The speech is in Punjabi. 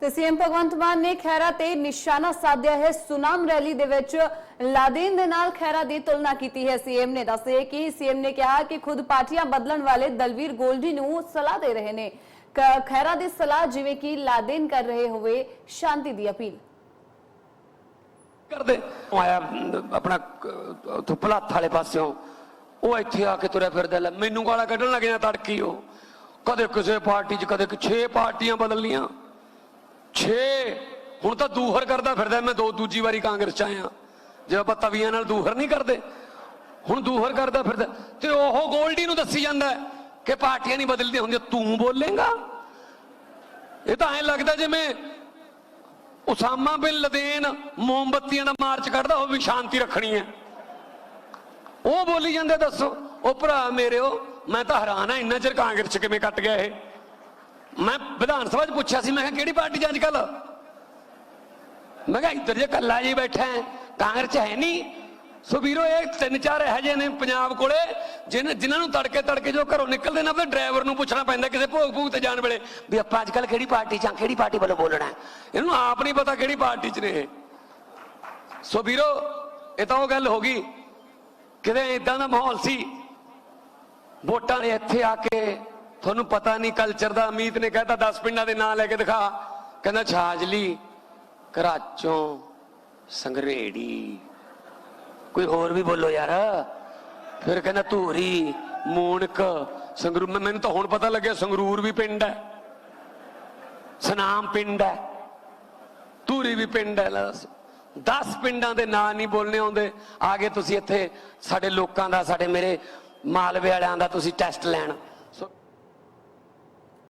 ਤੇ ਸੀਐਮ ਭਗਵੰਤ ਮਾਨ ਨੇ ਖੈਰਾ ਤੇ ਨਿਸ਼ਾਨਾ ਸਾਧਿਆ ਹੈ। ਸੁਨਾਮ ਰੈਲੀ ਦੇ ਵਿੱਚ ਲਾਦੇਨ ਦੇ ਨਾਲ ਖੈਰਾ ਦੀ ਤੁਲਨਾ ਕੀਤੀ ਹੈ। ਸੀਐਮ ਨੇ ਦੱਸਿਆ ਕਿ ਸੀਐਮ ਨੇ ਕਿਹਾ ਕਿ ਖੁਦ ਪਾਰਟੀਆਂ ਬਦਲਣ ਵਾਲੇ ਦਲਵੀਰ ਗੋਲਡੀ ਨੂੰ ਸਲਾਹ ਦੇ ਰਹੇ ਨੇ। ਖੈਰਾ ਦੀ ਸਲਾਹ ਜਿਵੇਂ ਕਿ ਲਾਦੇਨ ਕਰ ਰਹੇ ਹੋਵੇ, ਸ਼ਾਂਤੀ ਦੀ ਅਪੀਲ। ਕਰਦੇ ਉਹ ਆਇਆ, ਆਪਣਾ ਉੱਥੋਂ ਭਲਾਥ ਵਾਲੇ ਪਾਸਿਓਂ। ਉਹ ਇੱਥੇ ਆ ਕੇ ਤੁਰਿਆ ਫਿਰਦਾ ਲੈ, ਮੈਨੂੰ ਗਾਲਾਂ ਕੱਢਣ ਲੱਗਿਆ ਤੜਕੀ ਉਹ। ਕਦੇ ਕਿਸੇ ਪਾਰਟੀ 'ਚ, ਕਦੇ ਛੇ ਪਾਰਟੀਆਂ ਬਦਲ ਲੀਆਂ 6 ਹੁਣ ਤਾਂ ਦੂਹਰ ਕਰਦਾ ਫਿਰਦਾ, ਮੈਂ ਦੋ ਦੂਜੀ ਵਾਰੀ ਕਾਂਗਰਸ 'ਚ ਆਇਆ। ਜੇ ਆਪਾਂ ਤਵੀਆਂ ਨਾਲ ਦੂਹਰ ਨਹੀਂ ਕਰਦੇ। ਹੁਣ ਦੂਹਰ ਕਰਦਾ ਫਿਰਦਾ। ਤੇ ਉਹ ਗੋਲਡੀ ਨੂੰ ਦੱਸੀ ਜਾਂਦਾ ਕਿ ਪਾਰਟੀਆਂ ਨਹੀਂ ਬਦਲਦੀਆਂ ਹੁੰਦੀਆਂ। ਤੂੰ ਬੋਲੇਗਾ? ਇਹ ਤਾਂ ਐਂ ਲੱਗਦਾ ਜਿਵੇਂ ਉਸਾਮਾ ਬਿਨ ਲਦੇਨ ਮੋਮਬੱਤੀਆਂ ਦਾ ਮਾਰਚ ਕੱਢਦਾ, ਉਹ ਵੀ ਸ਼ਾਂਤੀ ਰੱਖਣੀ ਹੈ। ਉਹ ਬੋਲੀ ਜਾਂਦੇ ਦੱਸੋ। ਉਹ ਭਰਾ ਮੇਰੇ ਉਹ ਮੈਂ ਤਾਂ ਹੈਰਾਨ ਆ ਇੰਨਾ ਚਿਰ ਕਾਂਗਰਸ ਚ ਕਿਵੇਂ ਕੱਟ ਗਿਆ ਇਹ? ਮੈਂ ਵਿਧਾਨ ਸਭਾ ਚ ਪੁੱਛਿਆ ਸੀ, ਮੈਂ ਕਿਹਾ, ਕਿਹੜੀ ਪਾਰਟੀ ਚ ਅੱਜ ਕੱਲ ਮੈਂ ਕਿਹਾ, ਇੱਧਰ ਜੇ ਕੱਲਾ ਜੀ ਬੈਠਾ ਹੈ, ਕਾਂਗਰਸ ਚ ਹੈ ਨਹੀਂ। ਸੋ ਵੀਰੋ, ਇਹ ਤਿੰਨ ਚਾਰ ਇਹੋ ਜਿਹੇ ਨੇ ਪੰਜਾਬ ਕੋਲੇ ਜਿਨ੍ਹਾਂ ਜਿਨ੍ਹਾਂ ਨੂੰ ਤੜਕੇ ਤੜਕੇ ਜੋ ਘਰੋਂ ਨਿਕਲਦੇ ਨੇ, ਆਪਣੇ ਡਰਾਈਵਰ ਨੂੰ ਪੁੱਛਣਾ ਪੈਂਦਾ ਕਿਸੇ ਭੋਗ ਭੂਗ ਤੇ ਜਾਣ ਵੇਲੇ ਵੀ ਆਪਾਂ ਅੱਜ ਕੱਲ ਕਿਹੜੀ ਪਾਰਟੀ ਚ ਆ, ਕਿਹੜੀ ਪਾਰਟੀ ਵੱਲੋਂ ਬੋਲਣਾ ਇਹਨੂੰ ਆਪ ਨਹੀਂ ਪਤਾ ਕਿਹੜੀ ਪਾਰਟੀ ਚ ਨੇ ਸੋ ਵੀਰੋ, ਇਹ ਤਾਂ ਉਹ ਗੱਲ ਹੋ ਗਈ, ਕਿਤੇ ਇਦਾਂ ਦਾ ਮਾਹੌਲ ਸੀ, ਵੋਟਾਂ ਨੇ ਇੱਥੇ ਆ ਕੇ ਤੁਹਾਨੂੰ ਪਤਾ ਨਹੀਂ ਕਲਚਰ ਦਾ ਅਮੀਤ ਨੇ ਕਹਿਤਾ 10 ਪਿੰਡਾਂ ਦੇ ਨਾਂ ਲੈ ਕੇ ਦਿਖਾ। ਕਹਿੰਦਾ, ਛਾਜਲੀ ਕਰਾਚੋਂ ਸੰਗਰੇੜੀ। ਕੋਈ ਹੋਰ ਵੀ ਬੋਲੋ ਯਾਰ। ਫਿਰ ਕਹਿੰਦਾ, ਧੂਰੀ ਮੂਣਕ ਸੰਗਰੂਰ ਮੈਨੂੰ ਤਾਂ ਹੁਣ ਪਤਾ ਲੱਗਿਆ, ਸੰਗਰੂਰ ਵੀ ਪਿੰਡ ਹੈ। ਸਨਾਮ ਪਿੰਡ ਹੈ। ਧੂਰੀ ਵੀ ਪਿੰਡ ਹੈ, ਲੈ 10 ਪਿੰਡਾਂ ਦੇ ਨਾਂ ਨਹੀਂ ਬੋਲਣੇ ਆਉਂਦੇ। ਆ ਗਏ ਤੁਸੀਂ ਇੱਥੇ, ਸਾਡੇ ਲੋਕਾਂ ਦਾ, ਸਾਡੇ ਮੇਰੇ ਮਾਲਵੇ ਵਾਲਿਆਂ ਦਾ ਤੁਸੀਂ ਟੈਸਟ ਲੈਣ।